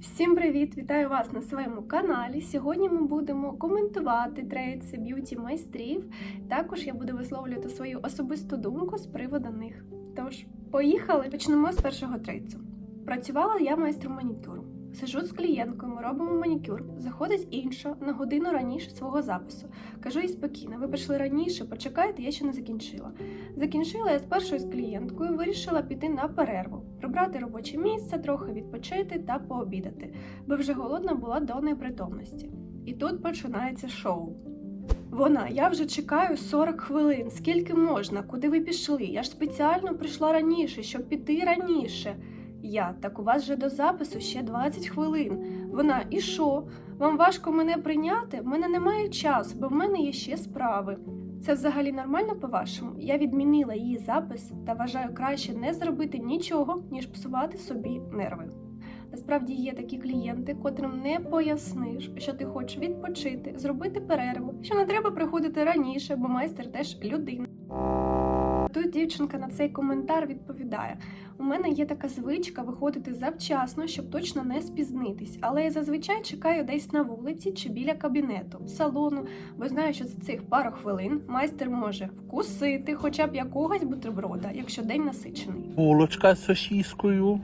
Всім привіт! Вітаю вас на своєму каналі. Сьогодні ми будемо коментувати трейдси б'юті майстрів. Також я буду висловлювати свою особисту думку з приводу них. Тож, поїхали! Почнемо з першого трейдсу. Працювала я майстром манікюру. Сижу з клієнткою, ми робимо манікюр. Заходить інша на годину раніше свого запису. Кажу їй спокійно, ви прийшли раніше, почекайте, я ще не закінчила. Закінчила я з першою з клієнткою, вирішила піти на перерву, прибрати робоче місце, трохи відпочити та пообідати, бо вже голодна була до непритомності. І тут починається шоу. Вона, я вже чекаю 40 хвилин. Скільки можна? Куди ви пішли? Я ж спеціально прийшла раніше, щоб піти раніше. Я, так у вас же до запису ще 20 хвилин. Вона, і що? Вам важко мене прийняти? В мене немає часу, бо в мене є ще справи. Це взагалі нормально по-вашому? Я відмінила її запис та вважаю краще не зробити нічого, ніж псувати собі нерви. Насправді є такі клієнти, котрим не поясниш, що ти хочеш відпочити, зробити перерву, що не треба приходити раніше, бо майстер теж людина. Тут дівчинка на цей коментар відповідає: у мене є така звичка виходити завчасно, щоб точно не спізнитись, але я зазвичай чекаю десь на вулиці чи біля кабінету, салону, бо знаю, що за цих пару хвилин майстер може вкусити хоча б якогось бутерброда, якщо день насичений. Булочка з сосіскою,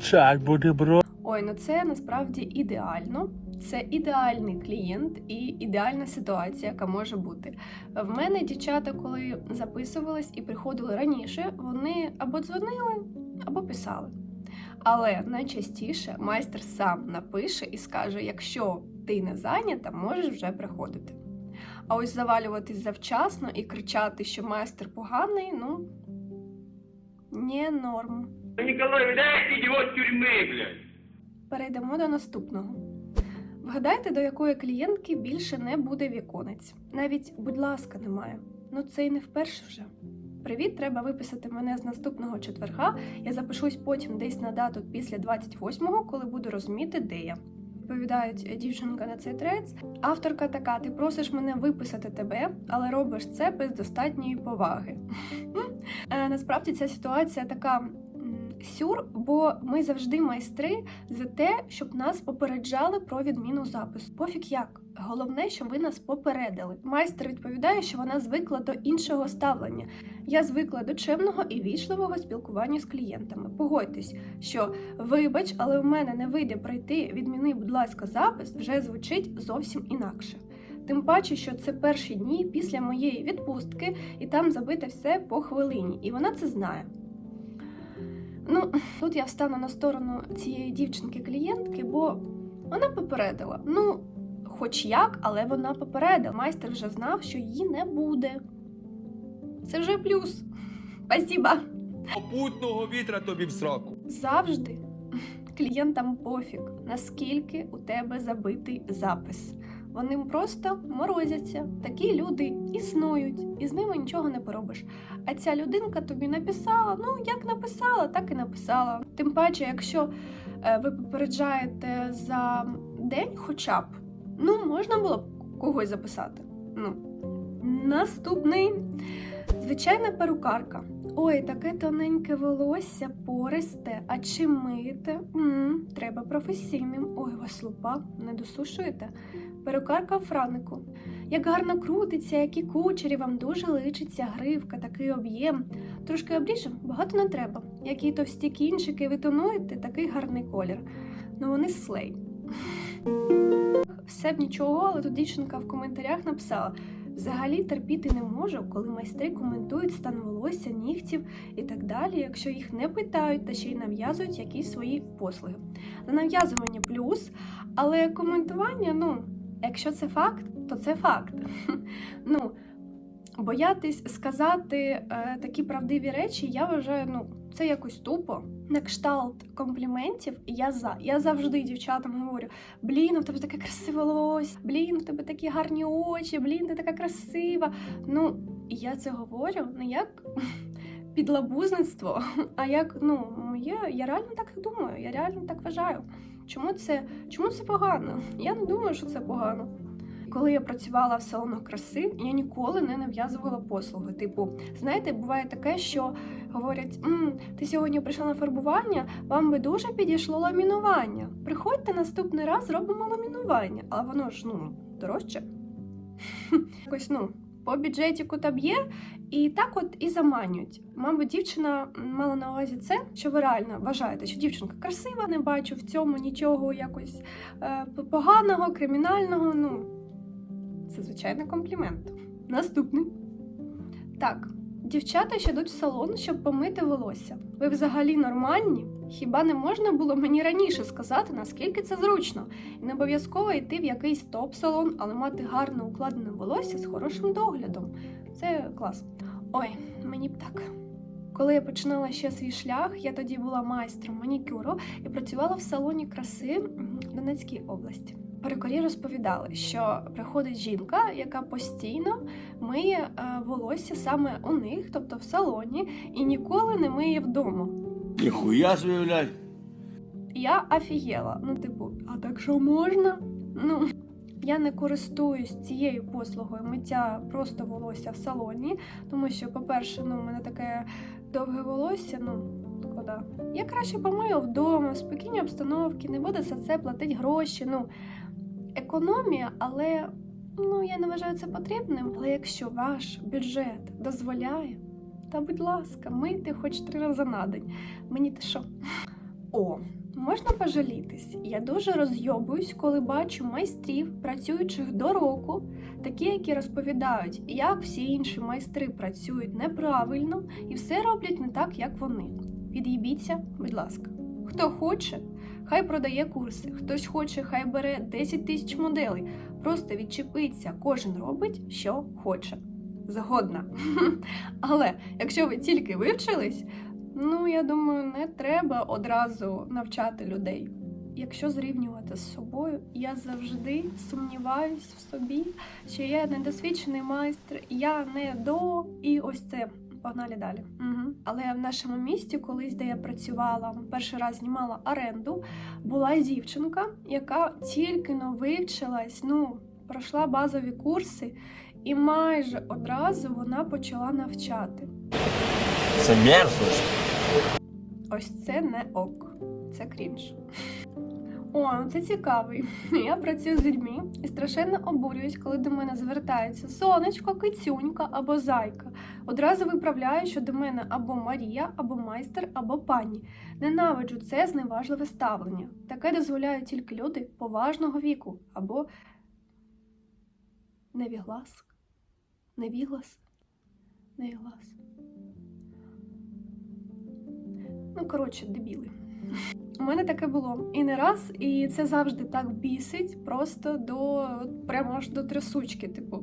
чай бутерброд. Ой, ну це насправді ідеально. Це ідеальний клієнт і ідеальна ситуація, яка може бути. В мене дівчата, коли записувались і приходили раніше, вони або дзвонили, або писали. Але найчастіше майстер сам напише і скаже: якщо ти не зайнята, можеш вже приходити. А ось завалюватись завчасно і кричати, що майстер поганий, ну не норм. Вы дайте его блядь. Перейдемо до наступного. Вгадайте, до якої клієнтки більше не буде віконець. Навіть, будь ласка, немає. Ну це й не вперше вже. Привіт, треба виписати мене з наступного четверга. Я запишусь потім десь на дату після 28-го, коли буду розуміти, де я. Відповідають дівчинка на цей трец. Авторка така: ти просиш мене виписати тебе, але робиш це без достатньої поваги. Е, Насправді ця ситуація така сюр, бо ми завжди майстри за те, щоб нас попереджали про відміну запису. Пофіг як. Головне, щоб ви нас попередили. Майстер відповідає, що вона звикла до іншого ставлення. Я звикла до чемного і вічливого спілкування з клієнтами. Погодьтесь, що вибач, але у мене не вийде пройти, відміни, будь ласка, запис вже звучить зовсім інакше. Тим паче, що це перші дні після моєї відпустки, і там забите все по хвилині, і вона це знає. Ну, тут я встану на сторону цієї дівчинки-клієнтки, бо вона попередила. Ну, хоч як, але вона попередила. Майстер вже знав, що її не буде. Це вже плюс. Спасіба. Попутного вітра тобі в сраку. Завжди клієнтам пофіг, наскільки у тебе забитий запис. Вони просто морозяться. Такі люди існують, і з ними нічого не поробиш. А ця людинка тобі написала: ну як написала, так і написала. Тим паче, якщо е, ви попереджаєте за день, хоча б, ну можна було б когось записати. Ну, наступний звичайна перукарка. Ой, таке тоненьке волосся, пористе, а чи мите? м треба професійним. Ой, вас лупа, не досушуєте? Перукарка франику. Як гарно крутиться, які кучері, вам дуже личиться гривка, такий об'єм. Трошки обріжем, багато не треба. Які товсті кінчики ви тонуєте, такий гарний колір. Ну вони слей. Все б нічого, але тут дівчинка в коментарях написала: взагалі терпіти не можу, коли майстри коментують стан волосся, нігтів і так далі, якщо їх не питають та ще й нав'язують якісь свої послуги. За нав'язування плюс, але коментування, ну, якщо це факт, то це факт. Ну, боятись сказати е, такі правдиві речі, я вважаю, ну, це якось тупо. На кшталт компліментів, я за. Я завжди дівчатам говорю: блін, у тебе таке красиве волосся, блін, у тебе такі гарні очі, блін, ти така красива. Ну, я це говорю не як підлабузництво, а як, ну, моє, я реально так думаю, я реально так вважаю. Чому це, чому це погано? Я не думаю, що це погано. Коли я працювала в салонах краси, я ніколи не нав'язувала послуги. Типу, знаєте, буває таке, що говорять: М, ти сьогодні прийшла на фарбування, вам би дуже підійшло ламінування. Приходьте наступний раз, зробимо ламінування, але воно ж ну дорожче. Якось ну. По бюджетіку та б'є, і так от і заманюють. Мабуть, дівчина мала на увазі це, що ви реально вважаєте, що дівчинка красива, не бачу в цьому нічого якось е, поганого, кримінального. Ну, це звичайно комплімент. Наступний. Так, дівчата ще йдуть в салон, щоб помити волосся. Ви взагалі нормальні? Хіба не можна було мені раніше сказати, наскільки це зручно? І не обов'язково йти в якийсь топ-салон, але мати гарно укладене волосся з хорошим доглядом. Це клас. Ой, мені б так. Коли я починала ще свій шлях, я тоді була майстром манікюру і працювала в салоні краси в Донецькій області. Перекорі розповідали, що приходить жінка, яка постійно миє е, волосся саме у них, тобто в салоні, і ніколи не миє вдома. Ніхуя блядь. Я офігела. Ну, типу, а так що можна? Ну. Я не користуюсь цією послугою миття просто волосся в салоні, тому що, по-перше, ну, у мене таке довге волосся, ну, куди? Я краще помию вдома, в спокійній обстановці, не буде за це платити гроші. Ну, економія, але ну, я не вважаю це потрібним. Але якщо ваш бюджет дозволяє, та будь ласка, мийте хоч три рази на день. Мені те що? О, можна пожалітись. Я дуже розйобуюсь, коли бачу майстрів, працюючих до року, такі, які розповідають, як всі інші майстри працюють неправильно і все роблять не так, як вони. Від'їбіться, будь ласка. Хто хоче, хай продає курси. Хтось хоче, хай бере 10 тисяч моделей. Просто відчепиться, кожен робить, що хоче. Згодна. Але якщо ви тільки вивчились, ну я думаю, не треба одразу навчати людей. Якщо зрівнювати з собою, я завжди сумніваюсь в собі, що я недосвідчений майстер, я не до і ось це. Погнали далі. Угу. Але в нашому місті, колись, де я працювала, перший раз знімала оренду, була дівчинка, яка тільки но вивчилась, ну, пройшла базові курси, і майже одразу вона почала навчати. Це мерзость. Ось це не ок, це крінж. О, це цікавий. Я працюю з людьми і страшенно обурююсь, коли до мене звертається сонечко, кицюнька або зайка. Одразу виправляю, що до мене або Марія, або майстер, або пані. Ненавиджу це зневажливе ставлення. Таке дозволяють тільки люди поважного віку або невіглас. Невіглас. Невіглас. Ну, коротше, дебіли. У мене таке було і не раз, і це завжди так бісить, просто до прямо аж до трясучки. Типу,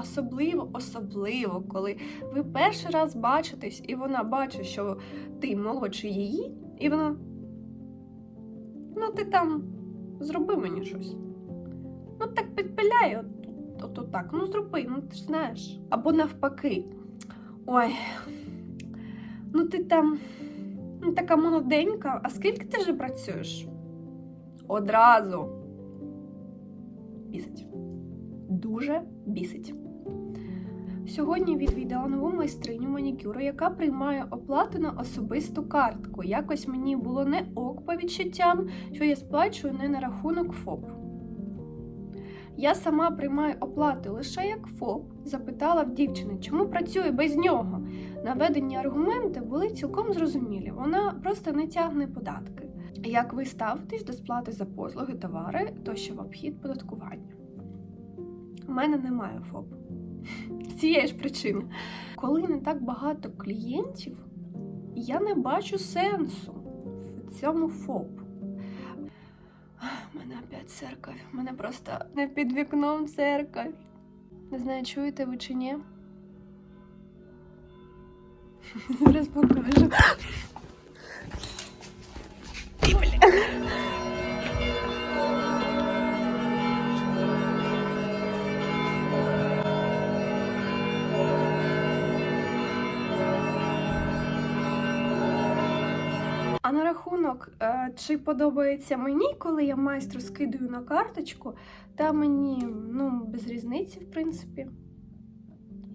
особливо, особливо, коли ви перший раз бачитесь, і вона бачить, що ти молодший її, і вона. Ну, ти там зроби мені щось. Ну, так підпиляй, от, от, от так. Ну, зроби, ну ти ж знаєш. Або навпаки. Ой, ну ти там. Ну, така молоденька, а скільки ти вже працюєш? Одразу. Бісить. Дуже бісить. Сьогодні відвідала нову майстриню манікюру, яка приймає оплату на особисту картку. Якось мені було не ок по відчуттям, що я сплачую не на рахунок ФОП. Я сама приймаю оплати лише як ФОП, запитала в дівчини, чому працює без нього. Наведені аргументи були цілком зрозумілі. Вона просто не тягне податки. Як ви ставитесь до сплати за послуги, товари тощо в обхід податкування? У мене немає ФОП. Цієї ж причини. Коли не так багато клієнтів, я не бачу сенсу в цьому ФОП. У мене опять церковь. У мене просто не під вікном церковь. Не знаю, чуєте ви чи ні? Зараз покажу. А на рахунок, е, чи подобається мені, коли я майстру скидаю на карточку, та мені ну, без різниці, в принципі.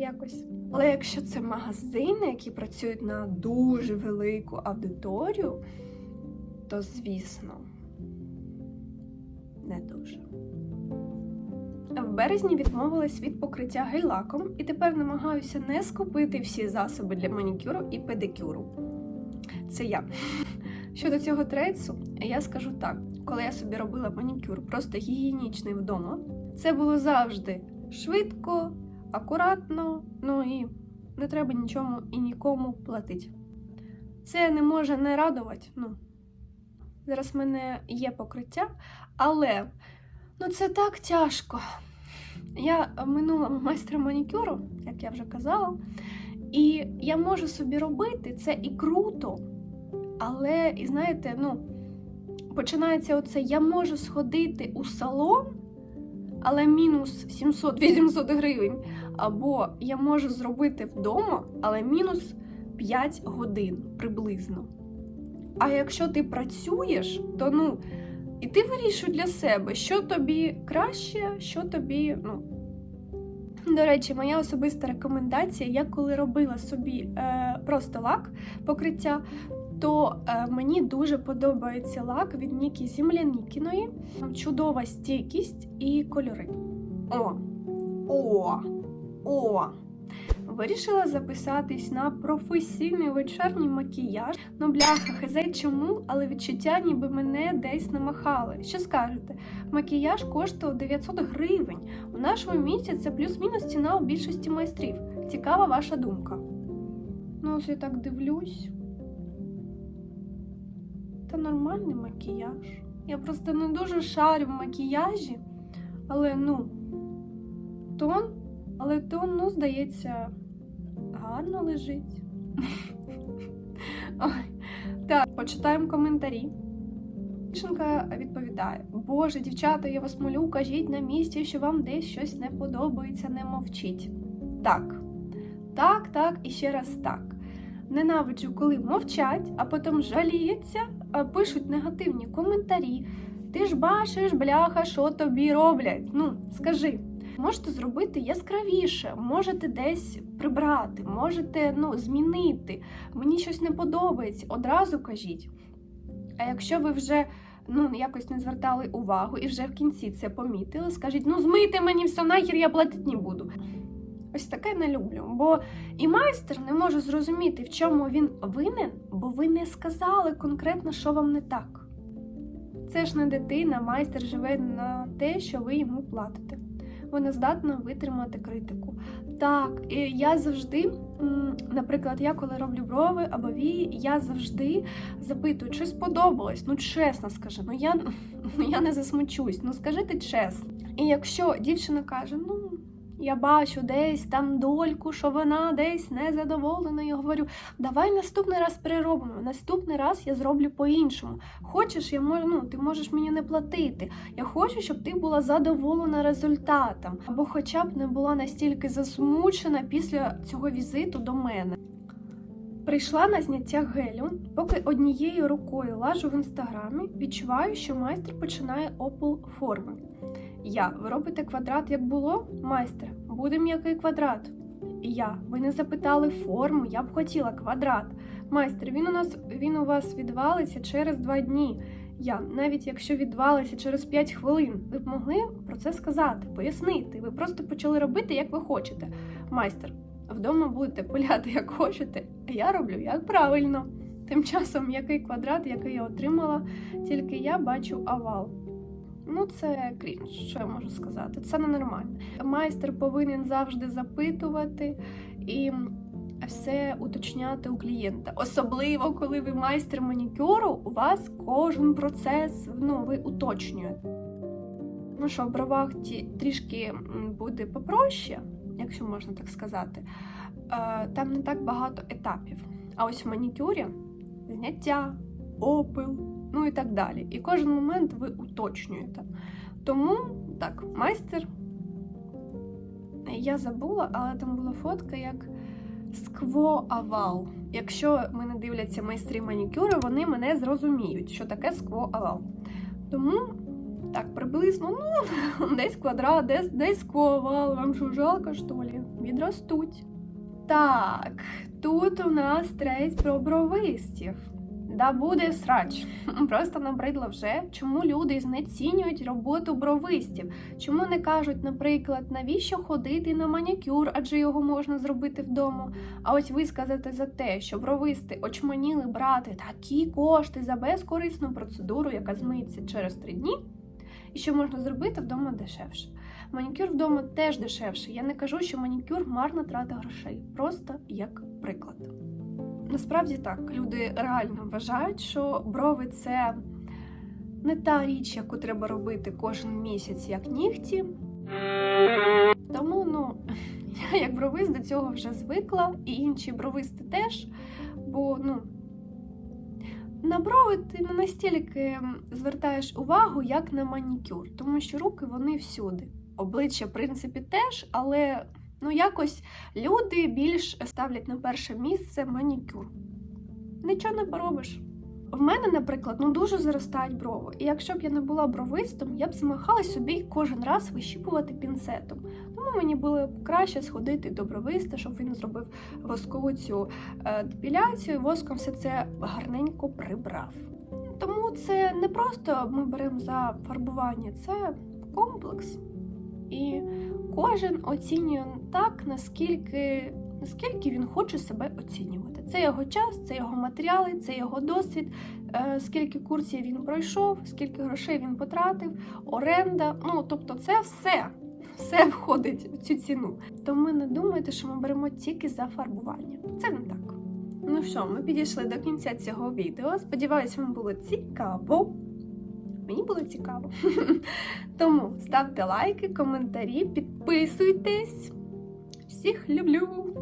Якось. Але якщо це магазини, які працюють на дуже велику аудиторію, то звісно, не дуже. В березні відмовилась від покриття гель-лаком і тепер намагаюся не скупити всі засоби для манікюру і педикюру. Це я. Щодо цього трейсу, я скажу так: коли я собі робила манікюр просто гігієнічний вдома, це було завжди швидко, акуратно, ну і не треба нічому і нікому платити. Це не може не радувати. Ну, зараз в мене є покриття, але ну це так тяжко. Я минула майстра манікюру, як я вже казала, і я можу собі робити це і круто. Але, і знаєте, ну, починається оце: я можу сходити у салон, але мінус 700-800 гривень. Або я можу зробити вдома, але мінус 5 годин приблизно. А якщо ти працюєш, то ну, і ти вирішуй для себе, що тобі краще, що тобі, ну. До речі, моя особиста рекомендація, я коли робила собі е, просто лак покриття, то е, мені дуже подобається лак від Нікі Землянікіної. Чудова стійкість і кольори. О! О! О! Вирішила записатись на професійний вечірній макіяж. Ну, бляха, хазай чому, але відчуття, ніби мене десь намахали. Що скажете? Макіяж коштував 900 гривень. У нашому місті це плюс-мінус ціна у більшості майстрів. Цікава ваша думка. Ну, ось я так дивлюсь. Та нормальний макіяж. Я просто не дуже шарю в макіяжі, але ну, тон, але тон, ну, здається, гарно лежить. Так, почитаємо коментарі. Дівчинка відповідає: Боже, дівчата, я вас молю, кажіть на місці, що вам десь щось не подобається, не мовчіть. Так, так, так і ще раз так. Ненавиджу, коли мовчать, а потім жаліються, пишуть негативні коментарі. Ти ж бачиш, бляха, що тобі роблять. Ну, скажи, можете зробити яскравіше, можете десь прибрати, можете ну, змінити. Мені щось не подобається, одразу кажіть. А якщо ви вже ну, якось не звертали увагу і вже в кінці це помітили, скажіть, ну змийте мені все нахер, я платити не буду. Ось таке не люблю. Бо і майстер не може зрозуміти, в чому він винен, бо ви не сказали конкретно, що вам не так. Це ж не дитина, майстер живе на те, що ви йому платите. Вона здатна витримати критику. Так, я завжди, наприклад, я коли роблю брови або вії, я завжди запитую, чи сподобалось. Ну, чесно скажи, ну я, ну, я не засмучусь, ну скажи ти чесно. І якщо дівчина каже, ну. Я бачу десь там дольку, що вона десь незадоволена. Я говорю, давай наступний раз переробимо. Наступний раз я зроблю по-іншому. Хочеш, я можу, ну, ти можеш мені не платити. Я хочу, щоб ти була задоволена результатом, або хоча б не була настільки засмучена після цього візиту до мене. Прийшла на зняття гелю, поки однією рукою лажу в інстаграмі, відчуваю, що майстер починає опул форми. Я, ви робите квадрат, як було? Майстер, буде м'який квадрат. Я, ви не запитали форму, я б хотіла квадрат. Майстер, він у нас він у вас відвалиться через два дні. Я, навіть якщо відвалиться через 5 хвилин, ви б могли про це сказати, пояснити. Ви просто почали робити, як ви хочете. Майстер, вдома будете пиляти, як хочете, а я роблю як правильно. Тим часом який квадрат, який я отримала, тільки я бачу овал. Ну, це крінж, що я можу сказати. Це ненормально. Майстер повинен завжди запитувати і все уточняти у клієнта. Особливо, коли ви майстер манікюру, у вас кожен процес ну, ви уточнюєте. Ну що, в бровах трішки буде попроще, якщо можна так сказати. Е, там не так багато етапів. А ось в манікюрі зняття, опил, ну і так далі. І кожен момент ви уточнюєте. Тому так, майстер. Я забула, але там була фотка як скво овал. якщо мене дивляться майстри манікюру, вони мене зрозуміють, що таке скво-овал. Тому так приблизно, ну, десь квадрат, десь, десь скво-овал. Вам що жалко, що ли? Відростуть. Так, тут у нас треть про бровистів. Да буде срач. Просто набридло вже, чому люди знецінюють роботу бровистів. Чому не кажуть, наприклад, навіщо ходити на манікюр, адже його можна зробити вдома. А ось ви сказати за те, що бровисти очманіли брати такі кошти за безкорисну процедуру, яка змиється через три дні, і що можна зробити вдома дешевше. Манікюр вдома теж дешевше. Я не кажу, що манікюр марна трата грошей, просто як приклад. Насправді так, люди реально вважають, що брови це не та річ, яку треба робити кожен місяць, як нігті. Тому, ну, я як бровист до цього вже звикла, і інші бровисти теж. Бо, ну, на брови ти не настільки звертаєш увагу, як на манікюр, тому що руки вони всюди. Обличчя, в принципі, теж, але ну якось люди більш ставлять на перше місце манікюр. Нічого не поробиш. В мене, наприклад, ну дуже заростають брови. І якщо б я не була бровистом, я б змагала собі кожен раз вищіпувати пінцетом. Тому мені було б краще сходити до бровиста, щоб він зробив воскову цю е, депіляцію, і воском все це гарненько прибрав. Тому це не просто ми беремо за фарбування, це комплекс. І кожен оцінює так, наскільки, наскільки він хоче себе оцінювати. Це його час, це його матеріали, це його досвід, е, скільки курсів він пройшов, скільки грошей він потратив, оренда. Ну тобто, це все, все входить в цю ціну. Тому не думайте, що ми беремо тільки за фарбування. Це не так. Ну що, ми підійшли до кінця цього відео. Сподіваюсь, вам було цікаво. Мені було цікаво. Тому ставте лайки, коментарі, підписуйтесь. Всіх люблю!